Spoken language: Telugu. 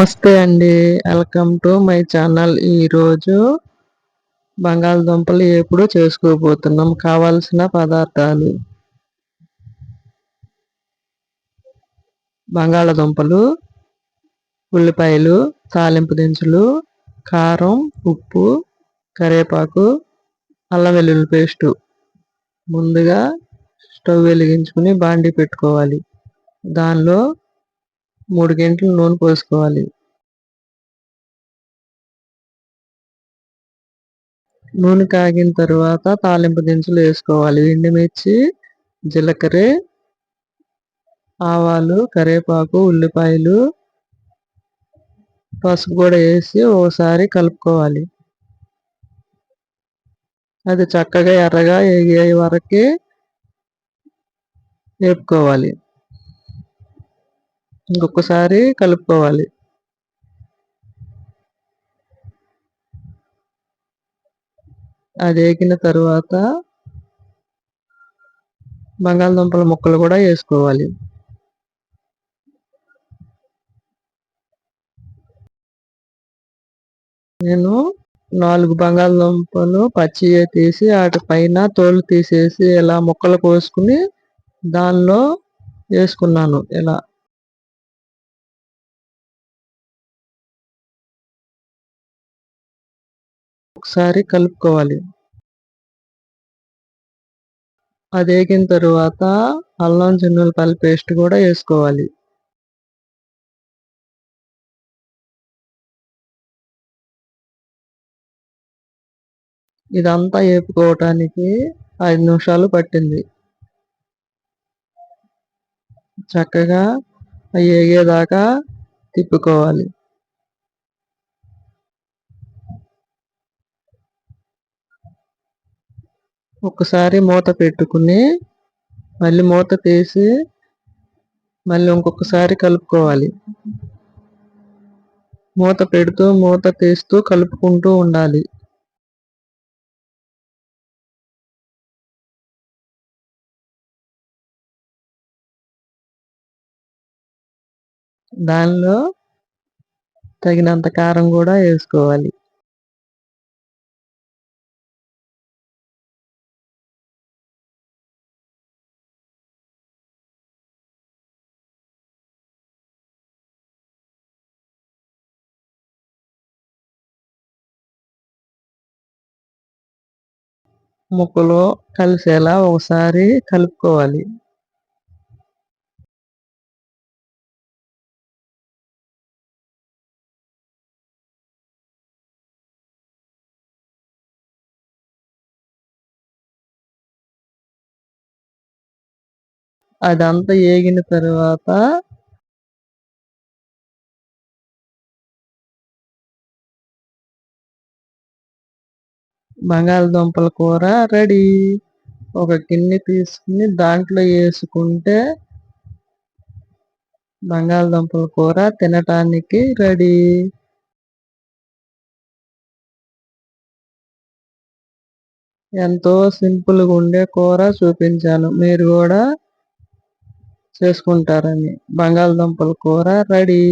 నమస్తే అండి. Welcome to my channel. ఈరోజు బంగాళదుంపలు ఎప్పుడు చేసుకోబోతున్నాం? కావాల్సిన పదార్థాలు. బంగాళదుంపలు ఉల్లిపాయలు తాలింపు దినుసులు కారం ఉప్పు కరివేపాకు అల్లం వెల్లుల్లి పేస్టు. ముందుగా స్టవ్ వెలిగించుకుని బాండి పెట్టుకోవాలి. దానిలో మూడు గంటలు నూనె పోసుకోవాలి. నూనె కాగిన తర్వాత తాలింపు దినుసులు వేసుకోవాలి. ఎండుమిర్చి జీలకర్ర ఆవాలు కరివేపాకు ఉల్లిపాయలు పసుపు కూడా వేసి ఒకసారి కలుపుకోవాలి. అది చక్కగా ఎర్రగా ఎగే వరకే వేపుకోవాలి. ఇంకొకసారి కలుపుకోవాలి. అది వేగిన తర్వాత బంగాళదుంపల ముక్కలు కూడా వేసుకోవాలి. నేను నాలుగు బంగాళదుంపలు పచ్చి తీసి వాటి పైన తోలు తీసేసి ఇలా ముక్కలు కోసుకుని దానిలో వేసుకున్నాను. ఇలా ఒకసారి కలుపుకోవాలి. అది వేగిన తరువాత అల్లం చిన్నులపల్లి పేస్ట్ కూడా వేసుకోవాలి. ఇదంతా వేపుకోవటానికి ఐదు నిమిషాలు పట్టింది. చక్కగా వేగేదాకా తిప్పుకోవాలి. ఒకసారి మూత పెట్టుకుని మళ్ళీ మూత తీసి మళ్ళీ ఇంకొకసారి కలుపుకోవాలి. మూత పెడుతూ మూత తీస్తూ కలుపుకుంటూ ఉండాలి. దానిలో తగినంత కారం కూడా వేసుకోవాలి. ముక్కలో కలిసేలా ఒకసారి కలుపుకోవాలి. అదంతా ఏగిన తర్వాత బంగాళదుంపల కూర రెడీ. ఒక గిన్నె తీసుకుని దాంట్లో వేసుకుంటే బంగాళదుంపల కూర తినటానికి రెడీ. ఎంతో సింపుల్గా ఉండే కూర చూపించాను. మీరు కూడా చేసుకుంటారని. బంగాళదుంపల కూర రెడీ.